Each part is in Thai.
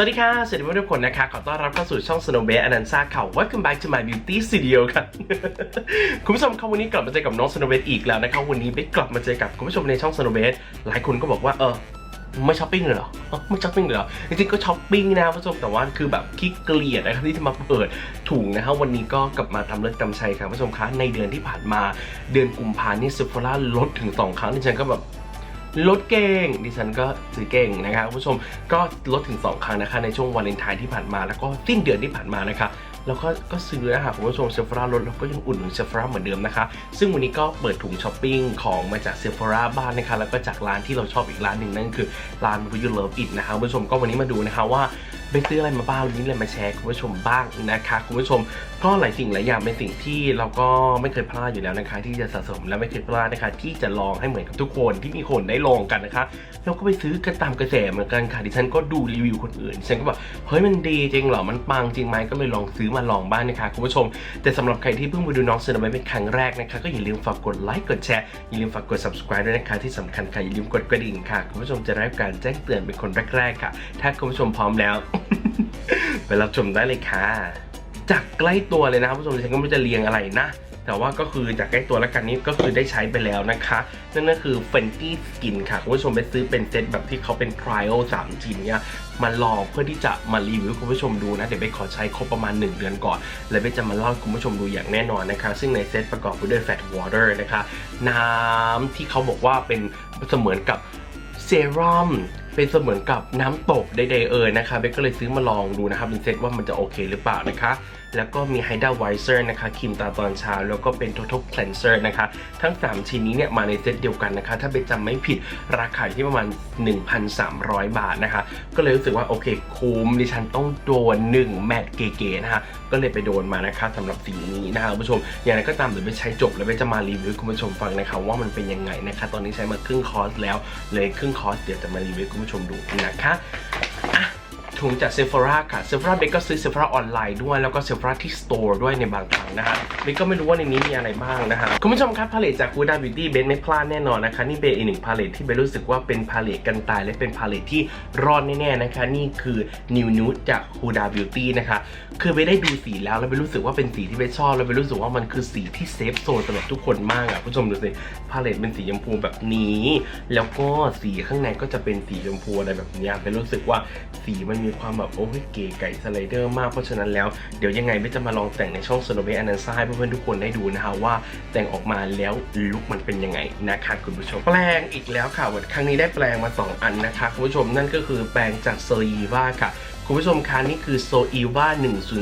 สวัสดีค่ะ สวัสดีทุกคนนะคะ ขอต้อนรับเข้าสู่ช่อง Snow b a s e อนันซ่าค่ะ Welcome back to my beauty studio ค่ะคุณผู้ชมครับวันนี้กลับมาเจอกับน้อง Snow b a s e อีกแล้วนะครับ วันนี้เบสกลับมาเจอกับคุณผู้ชมในช่อง Snow b a s e หลายคนก็บอกว่าเออไม่ช้อปปิ้งเลยเหรอ ไม่ช้อปปิ้งเลยเหรอ จริงๆก็ช้อปปิ้งนะผู้ชมแต่ว่าคือแบบขี้เกลียดนะครับที่จะมาเปิดถุงนะครับวันนี้ก็กลับมาทำเลิกำชัยครับผู้ชมคะในเดือนที่ผ่านมาเดือนกุมภานี่ซูเฟอร่าลดถึงสองครั้งที่ฉันก็แบบ ลดเก่ง ดิฉันก็ซื้อเก่งนะครับคุณผู้ชมก็ลดถึง 2 ครั้งนะคะ ในช่วงวาเลนไทน์ที่ผ่านมา แล้วก็สิ้นเดือนที่ผ่านมานะคะแล้วก็ก็ซื้อนะคะคุณผู้ชมเซฟราลดแล้วก็ยังอุ่นหนุนเซฟราเหมือนเดิมนะคะ ซึ่งวันนี้ก็เปิดถุงช้อปปิ้งของมาจากเซฟราบ้านนะคะ แล้วก็จากร้านที่เราชอบอีกร้านหนึ่งนั่นคือร้านวิวเลิฟอิดนะคะคุณผู้ชมก็วันนี้มาดูนะคะว่า ไปซื้ออะไรมาบ้างวันนี้เลยมาแชร์คุณผู้ชมบ้างนะคะคุณผู้ชมก็หลายสิ่งหลายอย่างเป็นสิ่งที่เราก็ไม่เคยพลาดอยู่แล้วนะคะ ที่จะสะสมและไม่เคยพลาดนะคะ ที่จะลองให้เหมือนกับทุกคนที่มีคนได้ลองกันนะคะแล้วก็ไปซื้อกันตามกระแสเหมือนกันค่ะดิฉันก็ดูรีวิวคนอื่นดิฉันก็แบบเฮ้ยมันดีจริงเหรอมันปังจริงไหมก็เลยลองซื้อมาลองบ้างนะคะคุณผู้ชม แต่สำหรับใครที่เพิ่งมาดูน้องเซนเอาไว้เป็นครั้งแรกนะคะ ก็อย่าลืมฝากกดไลค์กดแชร์อย่าลืมฝากกด subscribe ด้วยนะคะที่สำคัญค่ะอย่าลืมกดกระดิ่งค่ะคุณผู้ชมจะได้รับการแจ้งเตือนเป็นคนแรกๆค่ะ ถ้าคุณผู้ชมพร้อมแล้วไปรับชมได้เลยค่ะ จากใกล้ตัวเลยนะครับผู้ชมฉันก็ไม่จะเรียงอะไรนะ แต่ว่าก็คือจากใกล้ตัวแล้วกันนี้ก็คือได้ใช้ไปแล้วนะคะ นั่นก็คือ Fenty Skin ค่ะคุณผู้ชมไปซื้อเป็นเซตแบบที่เขาเป็น trial 3ชิ้นเนี่ยมาลองเพื่อที่จะมารีวิวคุณผู้ชมดูนะ เดี๋ยวไปขอใช้ครบประมาณ 1 เดือนก่อน แล้วไปจะมาเล่าคุณผู้ชมดูอย่างแน่นอนนะคะ ซึ่งในเซตประกอบไปด้วย fat water นะคะ น้ำที่เขาบอกว่าเป็นเสมือนกับเซรั่ม เป็นเสมือนกับน้ำตกใดๆเอ่ยนะคะเบคก็เลยซื้อมาลองดูนะครับเป็นเซตว่ามันจะโอเคหรือเปล่านะคะ แล้วก็มี Hydra Wiser นะคะครีมตาตอนเช้า แล้วก็เป็น Total Cleanser นะคะ ทั้ง 3 ชิ้นนี้เนี่ยมาในเซตเดียวกันนะคะ ถ้าเบคจำไม่ผิดราคาที่ประมาณ 1,300 บาทนะคะ ก็เลยรู้สึกว่าโอเคคุ้มดิฉันต้องโดน 1 แมตต์เก๋ๆนะคะก็เลยไปโดนมานะคะสำหรับสีนี้นะคะคุณผู้ชม อย่างไรก็ตามเดี๋ยวไปใช้จบแล้วไปจะมารีวิวคุณผู้ชมฟังนะคะว่ามันเป็นยังไงนะคะ ตอนนี้ใช้มาครึ่งคอร์สแล้วเลยครึ่งคอร์สเดี๋ยวจะมารีวิวคุณผู้ชมดูนะคะ ถุงจากเซฟราค่ะเซฟราเบกก็ซื้อเซฟราออนไลน์ด้วย แล้วก็เซฟราที่สโตร์ด้วยในบางครั้งนะคะเบกก็ไม่รู้ว่าในนี้มีอะไรบ้างนะคะคุณผู้ชมครับพาเลตจาก Huda Beauty เบนไม่พลาดแน่นอนนะคะ นี่เป็นอีกหนึ่งพาเลตที่เบนรู้สึกว่าเป็นพาเลตกันตายและเป็นพาเลตที่รอดแน่ๆนะคะ นี่คือ New Nude จาก Huda Beauty นะคะคือไปได้ดูสีแล้วแล้วไปรู้สึกว่าเป็นสีที่เบนชอบแล้วไปรู้สึกว่ามันคือสีที่เซฟโซนสำหรับทุกคนมากอะคุณผู้ชมดูสิพาเลตเป็นสีชมพูแบบนี้ แล้วก็สีข้างในก็จะเป็นสีชมพูอะไรแบบนี้เป็นรู้สึกว่าสีมันมีีความแบบโอ้ยเก๋ไก่สไลเดอร์มากเพราะฉะนั้นแล้วเดี๋ยวยังไงเบนจะมาลองแต่งในช่อง s o n o b e a n a n s a ให้เพื่อนๆทุกคนได้ดูนะคะว่าแต่งออกมาแล้วลุคมันเป็นยังไงนะคะคุณผู้ชม แปลงอีกแล้วค่ะวันครั้งนี้ได้แปลงมาสองอันนะคะคุณผู้ชมนั่นก็คือแปลงจากโซยีว่าค่ะคุณผู้ชมคะนี่คือ s o e v a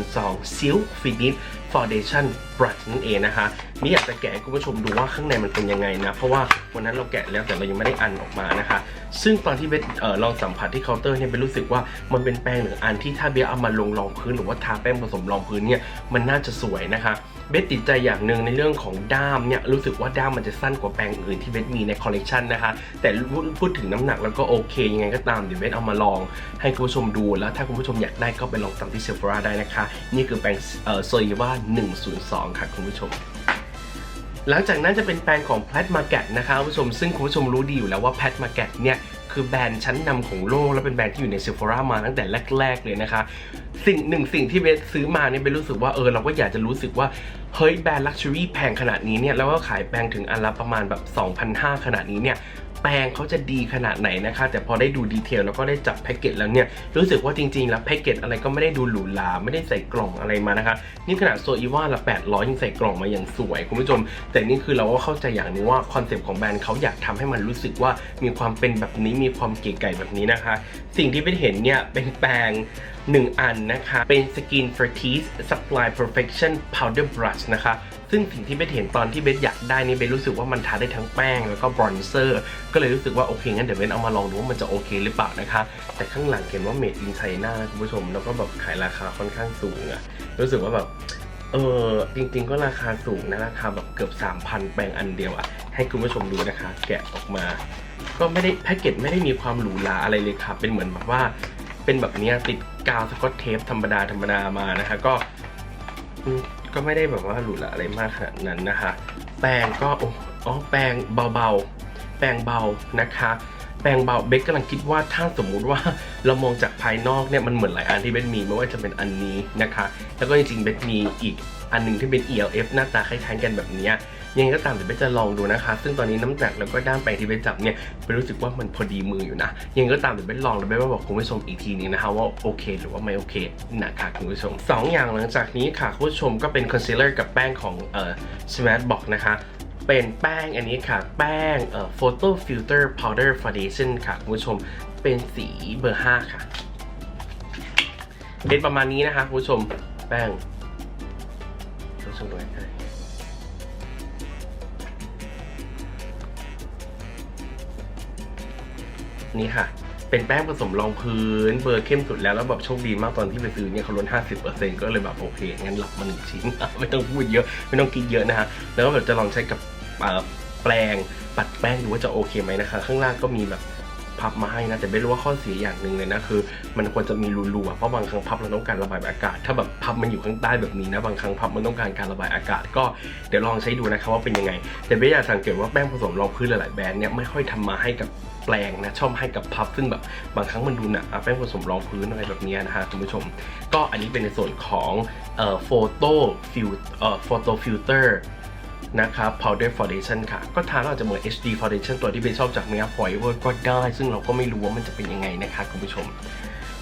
102 Silk Finish Foundation Brush นั่นเองนะคะ นี่อยากจะแกะให้คุณผู้ชมดูว่าข้างในมันเป็นยังไงนะ เพราะว่าวันนั้นเราแกะแล้วแต่เรายังไม่ได้อันออกมานะคะ ซึ่งตอนที่เบสเอ่อลองสัมผัสที่เคาน์เตอร์เนี่ยเบสรู้สึกว่ามันเป็นแป้งหนึ่งอันที่ถ้าเบสเอามาลงรองพื้นหรือว่าทาแป้งผสมรองพื้นเนี่ยมันน่าจะสวยนะคะ เบสติดใจอย่างหนึ่งในเรื่องของด้ามเนี่ยรู้สึกว่าด้ามมันจะสั้นกว่าแปรงอื่นที่เบสมีในคอลเลกชันนะคะแต่พูดถึงน้ำหนักแล้วก็โอเคยังไงก็ตามเดี๋ยวเบสเอามาลองให้คุณผู้ชมดูแล้วถ้าคุณผู้ชมอยากได้ก็ไปลองตามที่เซฟราได้นะคะ นี่คือแปรงเอ่อโซยว่า102 ค่ะคุณผู้ชม หลังจากนั้นจะเป็นแบรนด์ของ p l a t m a r k e t นะคะคุณผู้ชมซึ่งคุณผู้ชมรู้ดีอยู่แล้วว่า p l a t m a r k e t เนี่ยคือแบรนด์ชั้นนำของโลก และเป็นแบรนด์ที่อยู่ในเซฟอรามาตั้งแต่แรก ๆ เลยนะคะ สิ่งหนึ่งสิ่งที่เบสซื้อมาเนี่ยเบสรู้สึกว่าเออเราก็อยากจะรู้สึกว่าเฮ้ยแบรนด์ลักชัวรี่แพงขนาดนี้เนี่ยแล้วก็ขายแพงถึงอันละประมาณแบบ2,500 ขนาดนี้เนี่ย แปรงเขาจะดีขนาดไหนนะคะ แต่พอได้ดูดีเทลแล้วก็ได้จับแพ็กเกจแล้วเนี่ยรู้สึกว่าจริงๆ แล้วแพ็กเกจอะไรก็ไม่ได้ดูหรูหราไม่ได้ใส่กล่องอะไรมานะคะ นี่ขนาดโซอีว่าละ 800 ยังใส่กล่องมาอย่างสวย คุณผู้ชม แต่นี่คือเราก็เข้าใจอย่างนึงว่าคอนเซปต์ของแบรนด์เขาอยากทำให้มันรู้สึกว่ามีความเป็นแบบนี้มีความเก๋ไก่แบบนี้นะคะ สิ่งที่ไปเห็นเนี่ยเป็นแปรงหนึ่งอันนะคะ เป็น Skin Fertis Supply Perfection Powder Brush นะคะ ซึ่งสิ่งที่เบสเห็นตอนที่เบสอยากได้นี่เบสรู้สึกว่ามันทาได้ทั้งแป้งแล้วก็บรอนเซอร์ ก็เลยรู้สึกว่าโอเคงั้นเดี๋ยวเบสเอามาลองดูว่ามันจะโอเคหรือเปล่านะคะ แต่ข้างหลังเขียนว่า made in China คุณผู้ชม แล้วก็แบบขายราคาค่อนข้างสูงอะรู้สึกว่าแบบเออจริงๆก็ราคาสูงนะราคาแบบเกือบ 3,000 แปลงอันเดียวอะให้คุณผู้ชมดูนะคะ แกะออกมา ก็ไม่ได้แพ็กเกจไม่ได้มีความหรูหราอะไรเลยค่ะเป็นเหมือนแบบว่า เป็นแบบนี้ติดกาวสกอตเทปธรรมดาธรรมดามานะคะก็ ก็ไม่ได้แบบว่าหรูหราอะไรมากขนาดนั้นนะคะ แปรงก็อ๋อแปรงเบาๆ แปรงเบานะคะแปแปรงเบาเบคกำลังคิดว่าถ้าสมมุติว่าเรามองจากภายนอกเนี่ยมันเหมือนหลายอันที่เบคมีไม่ว่าจะเป็นอันนี้นะคะ แล้วก็จริงๆเบคมีอีกอันหนึ่งที่เป็น ELF หน้าตาคล้ายๆกันแบบนี้ ยังไงก็ตามเดี๋ยวเบคจะลองดูนะคะ ซึ่งตอนนี้น้ำหนักแล้วก็ด้ามแปรงที่เบคจับเนี่ยเบครู้สึกว่ามันพอดีมืออยู่นะ ยังไงก็ตามเดี๋ยวเบคลองแล้วเบคมาบอกคุณผู้ชมอีกทีนึงนะคะว่าโอเค หรือว่าไม่โอเคนะคะคุณผู้ชมสองอย่างหลังจากนี้ค่ะคุณผู้ชมก็เป็นคอนซีลเลอร์กับแป้งของเอ่อ Smart Box นะคะเป็นแป้งอันนี้ค่ะ แป้งเอ่อ Photo Filter Powder Foundation ค่ะคุณผู้ชมเป็นสีเบอร์ 5 ค่ะ เป็นประมาณนี้นะคะคุณผู้ชมแป้งคุณผู้ชมดูให้ นี่ค่ะ เป็นแป้งผสมรองพื้น เบอร์เข้มสุดแล้ว แล้วแบบโชคดีมากตอนที่ไปซื้อเนี่ยเขาลด 50%ก็เลยแบบโอเค งั้นหลับมาหนึ่งชิ้น ไม่ต้องพูดเยอะ ไม่ต้องกินเยอะนะฮะ แล้วก็แบบจะลองใช้กับแปรงปัดแป้งดูว่าจะโอเคไหมนะคะ ข้างล่างก็มีแบบ พับมาให้นะแต่ไม่รู้ว่าข้อเสียอย่างหนึ่งเลยนะคือ มันควรจะมีรูๆเพราะบางครั้งพับเราต้องการระบายอากาศ ถ้าแบบพับมันอยู่ข้างใต้แบบนี้นะบางครั้งพับมันต้องการการระบายอากาศ ก็เดี๋ยวลองใช้ดูนะครับว่าเป็นยังไง แต่ไม่อยากสังเกตว่าแป้งผสมรองพื้นหลายๆแบรนด์เนี่ยไม่ค่อยทำมาให้กับแปลงนะชอบให้กับพับซึ่งแบบบางครั้งมันดูหนักแป้งผสมรองพื้นอะไรแบบนี้นะฮะคุณผู้ชม ก็อันนี้เป็นในส่วนของเอ่อ photo fil เอ่อ photo filter นะครับ powder foundation ค่ะ ก็ทาแล้วอาจจะเหมือน HD foundation ตัวที่เป็นชอบจาก Makeup Forever ก็ได้ ซึ่งเราก็ไม่รู้ว่ามันจะเป็นยังไงนะคะคุณผู้ชม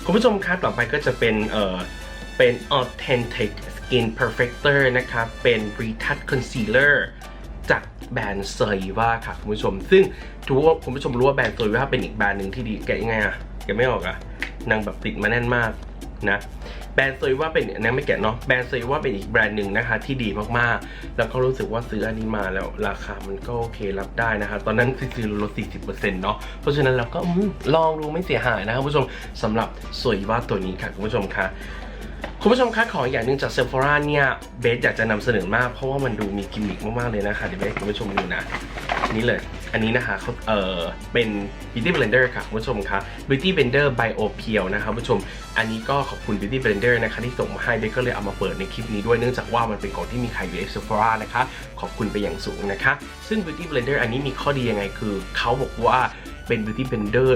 คุณผู้ชมครับต่อไปก็จะเป็นเอ่อเป็น authentic skin perfector นะครับ เป็น retouch concealer จากแบรนด์เซยว่าค่ะคุณผู้ชม ซึ่งถือว่าคุณผู้ชมรู้ว่าแบรนด์เซยว่าเป็นอีกแบรนด์หนึ่งที่ดีแกยังไงอะแกไม่ออกอะนางแบบติดมาแน่นมากนะ แบรนด์เซยว่าเป็นนางไม่แกะเนาะแบรนด์เซยว่าเป็นอีกแบรนด์หนึ่งนะคะ ที่ดีมากๆ แล้วก็รู้สึกว่าซื้ออันนี้มาแล้วราคามันก็โอเครับได้นะคะ ตอนนั้นซื้อลด40%เนาะเพราะฉะนั้นเราก็ลองดูไม่เสียหายนะครับคุณผู้ชมสำหรับเซยว่าตัวนี้ค่ะคุณผู้ชมคะคุณผู้ชมคะขออย่างหนึ่งจากเซฟ h o ราเนี่ยเบสอยากจะนำเสนอมากเพราะว่ามันดูมีกิมมิคมากๆเลยนะคะเดี๋ยวเบสคุณผู้ชมดูนะนี่เลย อันนี้นะคะเขาเออเป็น Beauty Blender ค่ะคุณผู้ชมคะ Beauty Blender Bio Peel นะคะคุณผู้ชม อันนี้ก็ขอบคุณ Beauty Blender นะคะที่ส่งมาให้เบก็เลยเอามาเปิดในคลิปนี้ด้วยเนื่องจากว่ามันเป็นของที่มีขายอยู่ใน Sephora นะคะ ขอบคุณไปอย่างสูงนะคะ ซึ่ง Beauty Blender อันนี้มีข้อดียังไงคือเขาบอกว่าเป็น Beauty Blender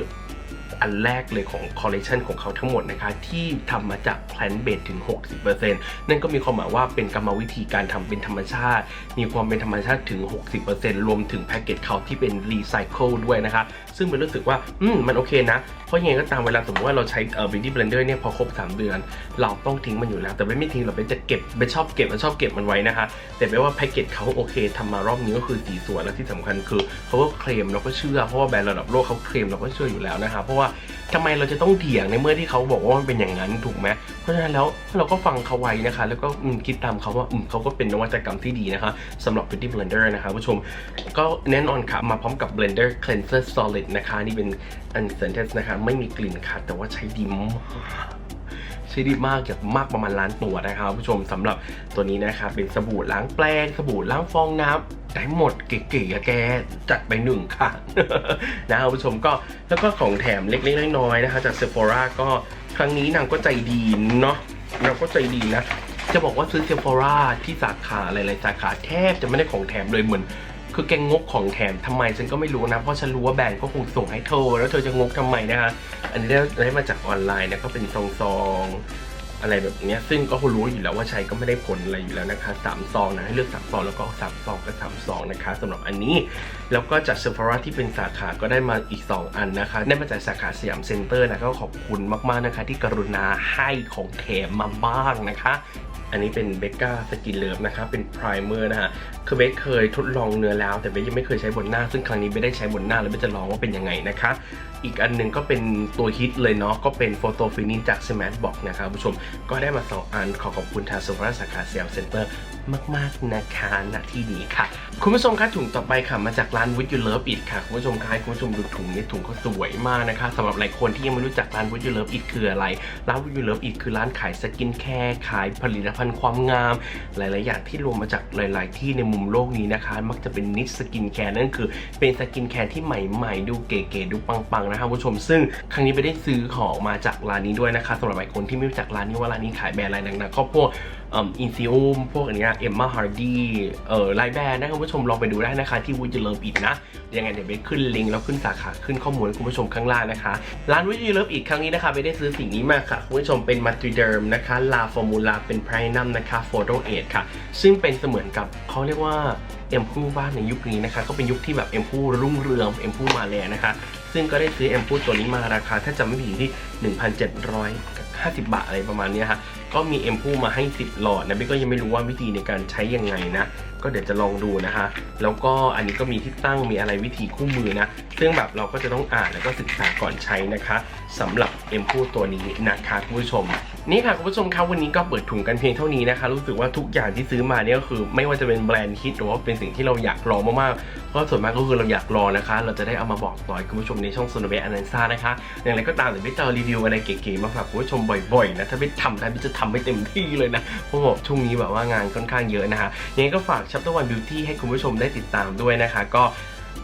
อันแรกเลยของคอลเลคชันของเขาทั้งหมดนะคะที่ทำมาจากแพลนเบดถึง 60%นั่นก็มีความหมายว่าเป็นกรรมวิธีการทำเป็นธรรมชาติ มีความเป็นธรรมชาติถึง 60%รวมถึงแพ็กเกจเขาที่เป็นรีไซเคิลด้วยนะคะ ซึ่งเป็นรู้สึกว่า อืม มันโอเคนะ เพราะยังไงก็ตามเวลาสมมติว่าเราใช้เอ่อ beauty blender เนี่ยพอครบ 3 เดือน เราต้องทิ้งมันอยู่แล้ว แต่ไม่ไม่ทิ้งเราไปจะเก็บไปชอบเก็บมันชอบเก็บมันไว้นะคะ แต่ไม่ว่าแพ็กเกจเขาโอเคทำมารอบนี้ก็คือสีสวยและที่สำคัญคือเขาก็เคลมเราก็เชื่อเพราะว่าแบรนด์ระดับโลกเขาเคลมเราก็เชื่ออยู่แล้วนะคะเพราะว่าทำไมเราจะต้องเถียงในเมื่อที่เขาบอกว่ามันเป็นอย่างนั้นถูกไหมเพราะฉะนั้นแล้วเราก็ฟังเขาไว้นะคะ แล้วก็คิดตามเขาว่าอืมเขาก็เป็นนวัตกรรมที่ดีนะคะสำหรับ beauty blender นะคะผู้ชม ก็แน่นอนค่ะมาพร้อมกับ blender cleanser solid นะคะ นี่เป็นอันเซนเทสนะคะ ไม่มีกลิ่นค่ะแต่ว่าใช้ดีมากใช้ดีมากอย่างมากประมาณล้านตัวนะคะผู้ชมสำหรับตัวนี้นะคะเป็นสบู่ล้างแปรงสบู่ล้างฟองน้ำได้หมดเก๋ๆอะแกจัดไปหนึ่งค่ะนะครับผู้ชมก็แล้วก็ของแถมเล็กๆน้อยๆนะคะจาก Sephora ก็ครั้งนี้นางก็ใจดีเนาะเราก็ใจดีนะ จะบอกว่าซื้อ Sephora ที่สาขาหลายๆสาขาแทบจะไม่ได้ของแถมเลยเหมือน คือแกงกของแถมทำไมฉันก็ไม่รู้นะ เพราะฉันรู้ว่าแบรนด์ก็คงส่งให้เธอ แล้วเธอจะงกทำไมนะคะอันนี้ได้มาจากออนไลน์นะก็เป็นซองซองๆอะไรแบบนี้ซึ่งก็รู้อยู่แล้วว่าใช้ก็ไม่ได้ผลอะไรอยู่แล้วนะคะสามซองนะให้เลือกสามซองแล้วก็สามซองก็สามซองนะคะสำหรับอันนี้ แล้วก็จาก Sephora ที่เป็นสาขาก็ได้มาอีก 2 อันนะคะได้มาจากสาขาสยามเซ็นเตอร์นะก็ขอบคุณมากๆนะคะ ที่กรุณาให้ของแถมมาบ้างนะคะอันนี้เป็นเบก้าสกินเลิฟนะคะเป็นพร i เมอร์นะฮะคือเบคเคยทดลองเนื้อแล้ว แต่เบคยังไม่เคยใช้บนหน้า ซึ่งครั้งนี้เบคได้ใช้บนหน้าแล้วเบคจะลองว่าเป็นยังไงนะคะ อีกอันหนึ่งก็เป็นตัวฮิตเลยเนาะก็เป็นโฟโตฟินิจาก Smart Box นะครับผู้ชมก็ได้มา 2 อันขอขอบคุณทางสุภาสาขาเซียมเซ็นเตอร์ มากๆนะคะณที่นี้ค่ะ คุณผู้ชมคะถุงต่อไปค่ะมาจากร้าน Would You Love It ค่ะคุณผู้ชมคะให้คุณผู้ชมดูถุงนี้ถุงก็สวยมากนะคะสำหรับหลายคนที่ยังไม่รู้จักร้าน Would You Love It คืออะไรร้าน Would You Love It คือร้านขายสกินแคร์ขายผลิตภัณฑ์ความงาม หลาย ๆ อย่างที่รวมมาจากหลาย ๆ ที่ในมุมโลกนี้นะคะ มักจะเป็นนิชสกินแคร์นั่นคือ เป็นสกินแคร์ที่ใหม่ ๆ ดูเก๋ ๆ ดูปัง ๆ นะคะคุณผู้ชม ซึ่งครั้งนี้ไปได้ซื้อของมาจากร้านนี้ด้วยนะคะสำหรับหลายคนที่ไม่รู้จักร้านนี้ว่าร้านนี้ขายแบรนด์อะไรดังๆก็พวกอินซิอุมพวกอันเนี้ยเอมมาฮาร์ดีเอ่อไลแบรนด์นะคุณผู้ชมลองไปดูได้นะคะที่วูจิเลิฟอีกนะ ยังไงเดี๋ยวไปขึ้นลิงก์แล้วขึ้นสาขาขึ้นข้อมูลคุณผู้ชมข้างล่างนะคะร้านวูจิเลิฟอีกครั้งนี้นะคะไม่ได้ซื้อสิ่งนี้มาค่ะคุณผู้ชมเป็นมัตริเดิมนะคะลาฟอร์มูลาเป็นไพรนัมนะคะโฟโตเอทค่ะ ซึ่งเป็นเสมือนกับเขาเรียกว่า เอ็มพูบ้านในยุคนี้นะคะก็เป็นยุคที่แบบเอ็มพูรุ่งเรืองเอ็มพูมาแลยนะคะ ซึ่งก็ได้ซื้อเอ็มพูตัวนี้มาราคา ถ้าจำไม่ผิดอยู่ที่ 1,750 บาทอะไรประมาณนี้ฮะก็มีเอ็มพูมาให้ 10 หลอดนะเบก็ยังไม่รู้ว่าวิธีในการใช้ยังไงนะ ก็เดี๋ยวจะลองดูนะคะ แล้วก็อันนี้ก็มีที่ตั้งมีอะไรวิธีคู่มือนะ ซึ่งแบบเราก็จะต้องอ่านแล้วก็ศึกษาก่อนใช้นะคะสำหรับเอ็มพูตัวนี้นะคะคุณผู้ชม นี่ค่ะคุณผู้ชมครับวันนี้ก็เปิดถุงกันเพียงเท่านี้นะคะ รู้สึกว่าทุกอย่างที่ซื้อมาเนี่ยก็คือ ไม่ว่าจะเป็นแบรนด์ฮิตหรือว่าเป็นสิ่งที่เราอยากลองมากๆก็ส่วนมากก็คือเราอยากลองนะคะ เราจะได้เอามาบอกต่อคุณผู้ชมในช่อง s o n o b e a n a n s a นะคะอย่างไรก็ตามเดี๋ยวพี่จะรีวิวอะไรเก๋ๆมาฝากคุณผู้ชมบ่อยๆนะถ้าพี่ทำได้พี่จะทำให้เต็มที่เลยนะเพราะบอกช่วงนี้แบบว่างานค่อนข้างเยอะนะคะยังไงก็ฝาก Chapter One Beauty ให้คุณผู้ชมได้ติดตามด้วยนะคะ ก็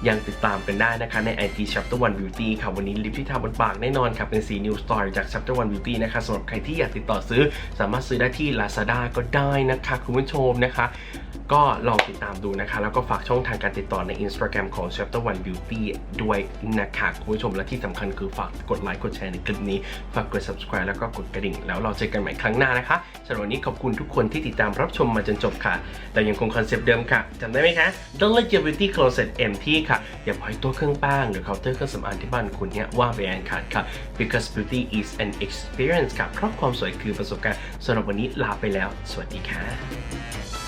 ยังติดตามกันได้นะคะใน IG Chapter One Beauty ค่ะวันนี้ลิปที่ทาบนปากแน่นอนค่ะเป็นสี New Story จาก Chapter One Beauty นะคะสำหรับใครที่อยากติดต่อซื้อ สามารถซื้อได้ที่ Lazada ก็ได้นะคะคุณผู้ชมนะคะ ก็ลองติดตามดูนะคะ แล้วก็ฝากช่องทางการติดต่อใน Instagram ของ Chapter One Beauty ด้วยนะคะคุณผู้ชมและที่สำคัญคือฝากกดไลค์กดแชร์ในคลิปนี้ฝากกด subscribe แล้วก็กดกระดิ่ง แล้วเราเจอกันใหม่ครั้งหน้านะคะสำหรับวันนี้ขอบคุณทุกคนที่ติดตามรับชมมาจนจบค่ะ แต่ยังคงคอนเซปต์เดิมค่ะจำได้ไหมคะ Don't let your beauty closet empty ค่ะ อย่าปล่อยตัวเครื่องแป้งหรือเคาน์เตอร์เครื่องสำอางที่บ้านคุณเนี่ยว่างไปอันขาดค่ะ because beauty is an experience ค่ะเพราะความสวยคือประสบการณ์สำหรับวันนี้ลาไปแล้ว สวัสดีค่ะ